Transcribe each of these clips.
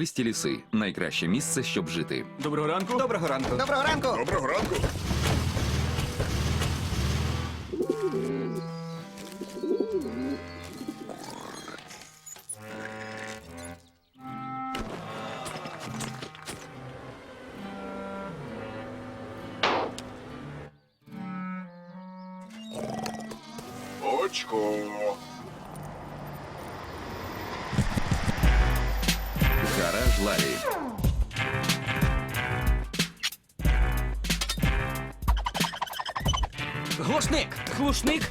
Горбисті ліси найкраще місце, щоб жити. Доброго ранку. Доброго ранку. Доброго ранку! Доброго ранку. Очко. Ларі. Глушник. Глушник.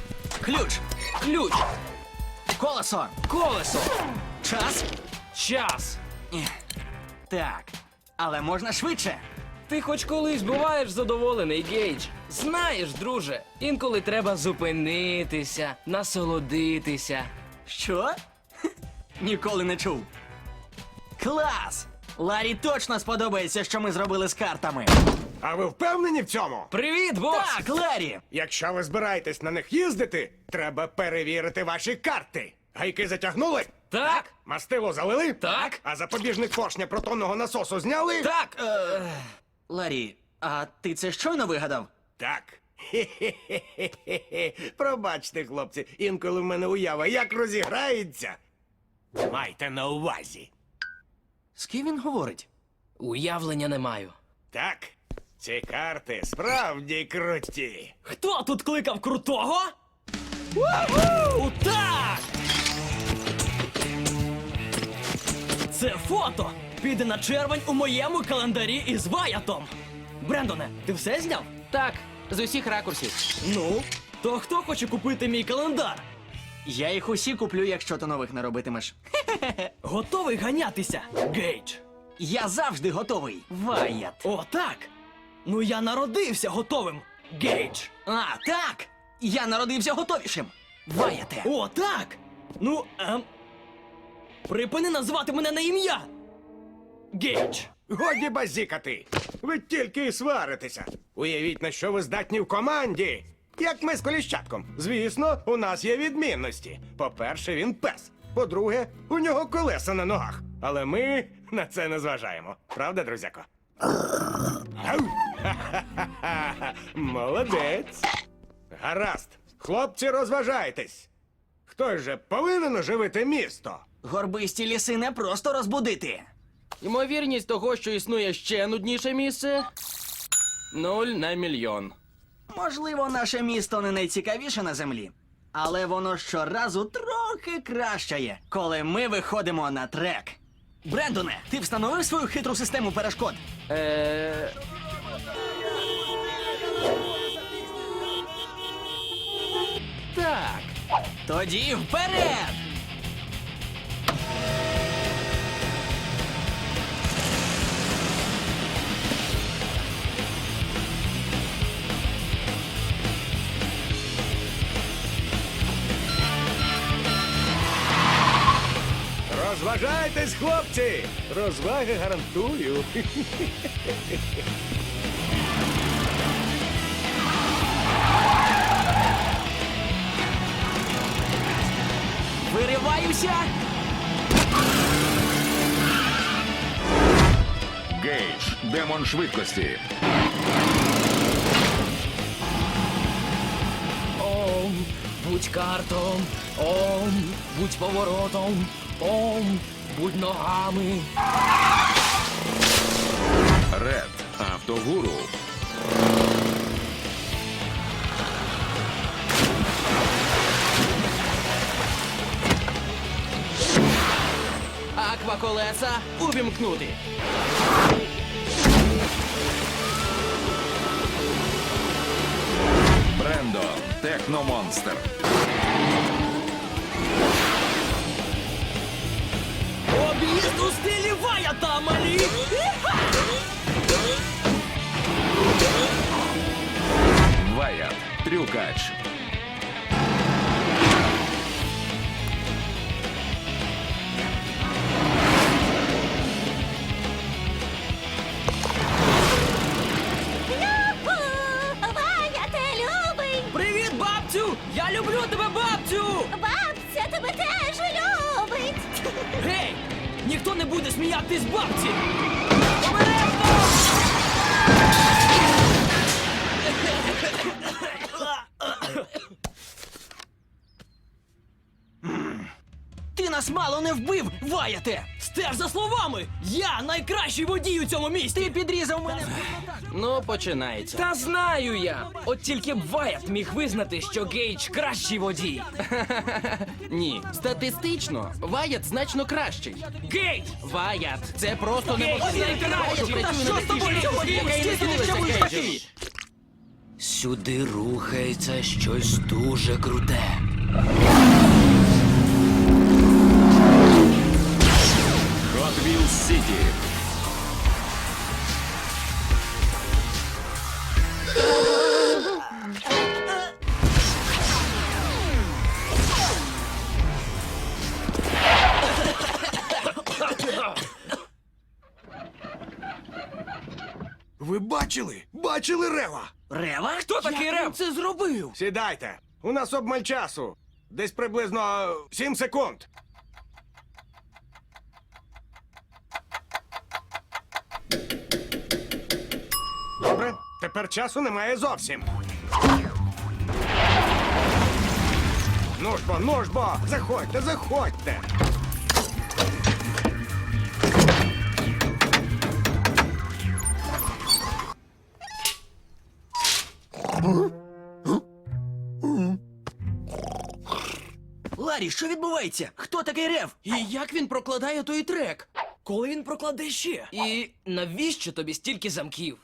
Ключ. Ключ. Колесо. Колесо. Час. Час. Так. Але можна швидше. Ти хоч колись буваєш задоволений, Гейдж? Знаєш, друже, інколи треба зупинитися, насолодитися. Що? Ніколи не чув. Клас! Ларі точно сподобається, що ми зробили з картами. А ви впевнені в цьому? Привіт, бос! Так, Ларі! Якщо ви збираєтесь на них їздити, треба перевірити ваші карти. Гайки затягнули? Так, Мастило залили? Так. А запобіжник поршня протонного насосу зняли? так. Е... Ларі, а ти це щойно вигадав? Так. Хе-хе-хе-хе-хе. Пробачте, хлопці, інколи в мене уява як розіграється. Майте на увазі. З ким він говорить? Уявлення не маю. Так, ці карти справді круті. Хто тут кликав крутого? У так! Це фото піде на червень у моєму календарі із Ваятом. Брендоне, ти все зняв? Так, з усіх ракурсів. Ну, то хто хоче купити мій календар? Я їх усі куплю, якщо ти нових не робитимеш. Готовий ганятися, Гейдж? Я завжди готовий. Ваят. О, так. Ну я народився готовим, Гейдж. А, так! Я народився готовішим. Ваяте. О, так. Ну, ем. Припини називати мене на ім'я. Гейдж. Годі базікати! Ви тільки і сваритеся. Уявіть, на що ви здатні в команді. Як ми з коліщатком. Звісно, у нас є відмінності. По-перше, він пес. По-друге, у нього колеса на ногах. Але ми на це не зважаємо. Правда, друзяко? Ау! Молодець. Гаразд. Хлопці, розважайтесь. Хтось же повинен оживити місто. Горбисті ліси не просто розбудити. Ймовірність того, що існує ще нудніше місце. Нуль на мільйон. Можливо, наше місто не найцікавіше на землі, але воно щоразу трохи кращає, коли ми виходимо на трек. Брендоне, ти встановив свою хитру систему перешкод? Е... Так. Тоді вперед! Хлопці! Розваги гарантую. Вириваюся! Гейдж, демон швидкості. Будь картом, ом, будь поворотом, ом, будь ногами. Ред. Автогуру. Акваколеса увімкнути. Брендон. Техномонстр. Об'їзд у стилі Ваята, малі! Ваят. Трюкач. Бабцю! Я люблю тебе, бабцю! Бабця тебе теж любить! Гей! Ніхто не буде сміятись бабці! Ти нас мало не вбив, ваяте! Стеж за словами! Я найкращий водій у цьому місті! Ти підрізав мене. Ну, починається. Та знаю я. От тільки б Ваят міг визнати, що Гейдж кращий водій. Ні. Статистично, Ваят значно кращий. Гейдж! Ваят, це просто неможливо. Та що з тобою? Сюди рухається щось дуже круте. City. Ви бачили? Бачили рева? Рева? Хто такий Рев? Це зробив. Сідайте. У нас обмаль часу. Десь приблизно 7 секунд. Добре, тепер часу немає зовсім. Ну ж заходьте, заходьте. Ларі, що відбувається? Хто такий рев? І як він прокладає той трек? Коли він прокладе ще? І навіщо тобі стільки замків?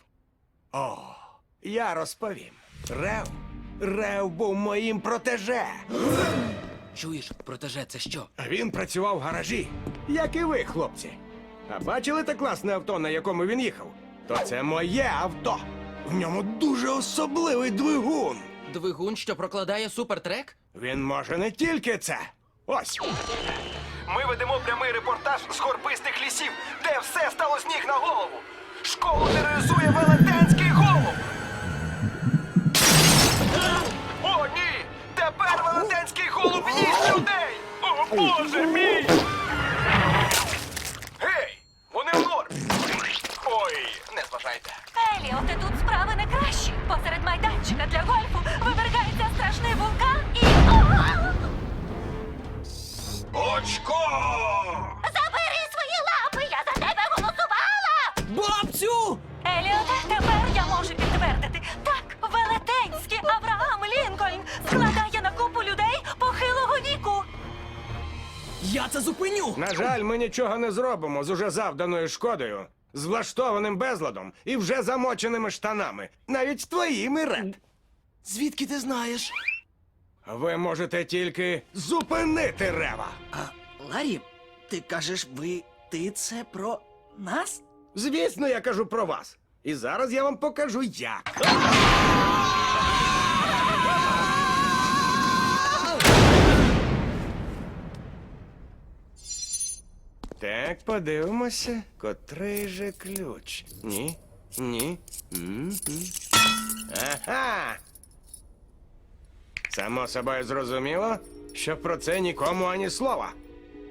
О, я розповім. Рев. Рев був моїм протеже. Чуєш, протеже, це що? А Він працював в гаражі, як і ви, хлопці. А бачили те класне авто, на якому він їхав? То це моє авто. В ньому дуже особливий двигун. Двигун, що прокладає супертрек? Він може не тільки це. Ось. Ми ведемо прямий репортаж з горбистих лісів, де все стало з ніг на голову. Школу тероризує велетенський голуб. О, ні! Тепер велетенський голуб їсть людей! О, Боже мій! Гей! Вони в нормі! Ой, не зважайте. Еліоте, тут справи не кращі. Посеред майданчика для гольфу вивергається страшний вулкан і. Очко! Забери свої лапи! Я за тебе голосувала! Бабцю! Еліоте, тепер я можу підтвердити. Так, велетенський Авраам Лінкольн складає на купу людей похилого віку. Я це зупиню! На жаль, ми нічого не зробимо з уже завданою шкодою, з влаштованим безладом і вже замоченими штанами, навіть твоїми ред. Звідки ти знаєш? Ви можете тільки зупинити рева. А, Ларі, ти кажеш, ви. ти це про нас? Звісно, я кажу про вас. І зараз я вам покажу як. Так, подивимося, котрий же ключ. Ні, ні. Ага. Само собою зрозуміло, що про це нікому ані слова.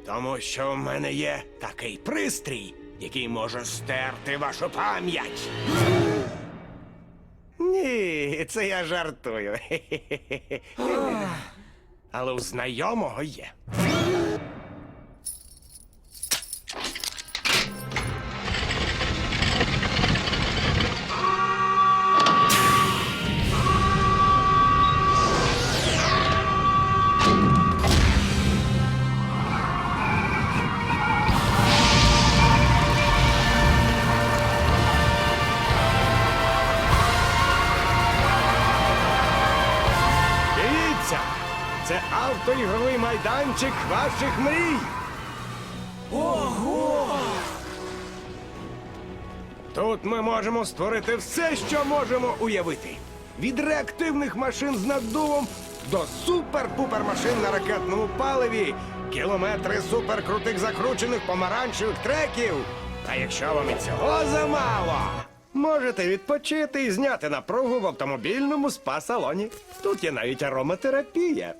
Тому що в мене є такий пристрій, який може стерти вашу пам'ять. Ні, це я жартую. Але у знайомого є. Це автоігровий майданчик ваших мрій. Ого! Тут ми можемо створити все, що можемо уявити. Від реактивних машин з наддувом до супер-пупер машин на ракетному паливі, кілометри суперкрутих закручених помаранчевих треків. А якщо вам і цього замало, можете відпочити і зняти напругу в автомобільному спа-салоні. Тут є навіть ароматерапія.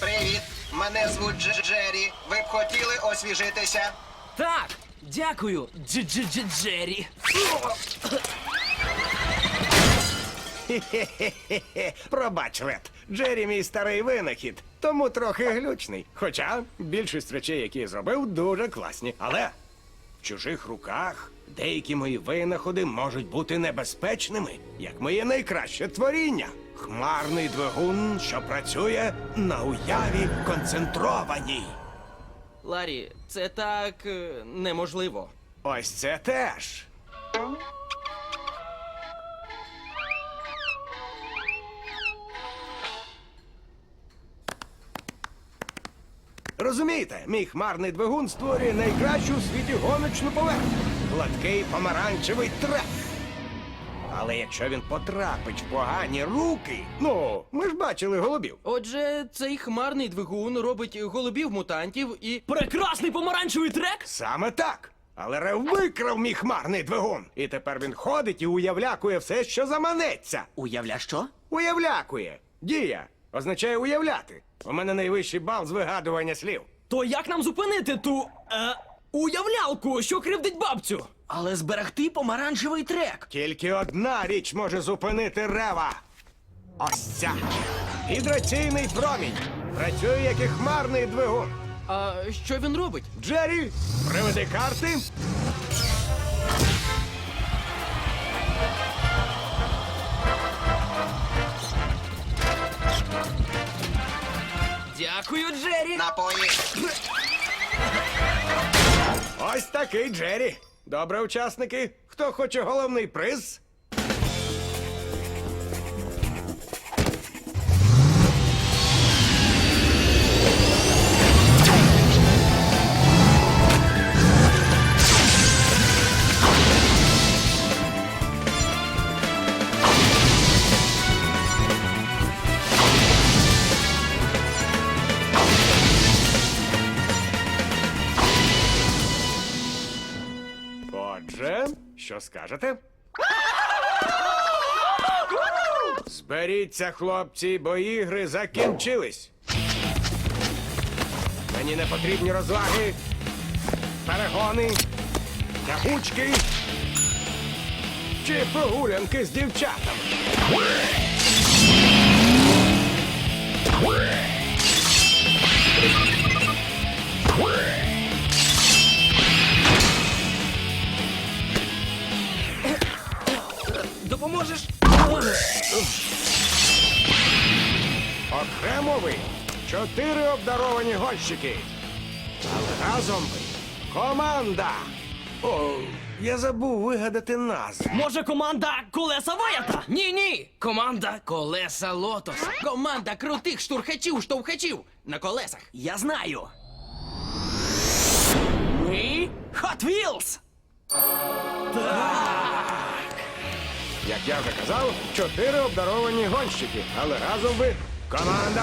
Привіт! Мене звуть Дж- Джері. Ви б хотіли освіжитися? Так, Дякую, Дж-Дж-Дж-Джері. Хе-хе-хе. Пробач, Ред. Джері мій старий винахід, тому трохи глючний. Хоча більшість речей, які я зробив, дуже класні. Але в чужих руках деякі мої винаходи можуть бути небезпечними, як моє найкраще творіння. Хмарний двигун, що працює на уяві концентрованій. Ларі, це так е, неможливо. Ось це теж. Розумієте, мій хмарний двигун створює найкращу в світі гоночну поверхню. Гладкий помаранчевий трек. Але якщо він потрапить в погані руки, ну, ми ж бачили голубів. Отже, цей хмарний двигун робить голубів мутантів і. Прекрасний помаранчевий трек! Саме так. Але Рев викрав мій хмарний двигун. І тепер він ходить і уявлякує все, що заманеться. Уявля що? Уявлякує. Дія означає уявляти. У мене найвищий бал з вигадування слів. То як нам зупинити ту. е. уявлялку, що кривдить бабцю? Але зберегти помаранчевий трек. Тільки одна річ може зупинити рева. Ось ця. Гідраційний промінь. Працює як і хмарний двигун. А що він робить? Джері, приведи карти. Дякую, Джері. Ось такий Джері. Добре, учасники. Хто хоче головний приз? Що скажете? Зберіться, хлопці, бо ігри закінчились. Мені не потрібні розваги, перегони, тягучки чи прогулянки з дівчатами. Допоможеш? Окремо ви чотири обдаровані гонщики. Але разом ви команда. О, я забув вигадати назву. Може, команда колеса Ваята? Ні, ні. Команда Колеса Лотос. Команда крутих штурхачів, штовхачів на колесах. Я знаю. Ми Hot Wheels! Як я вже казав, чотири обдаровані гонщики. Але разом ви команда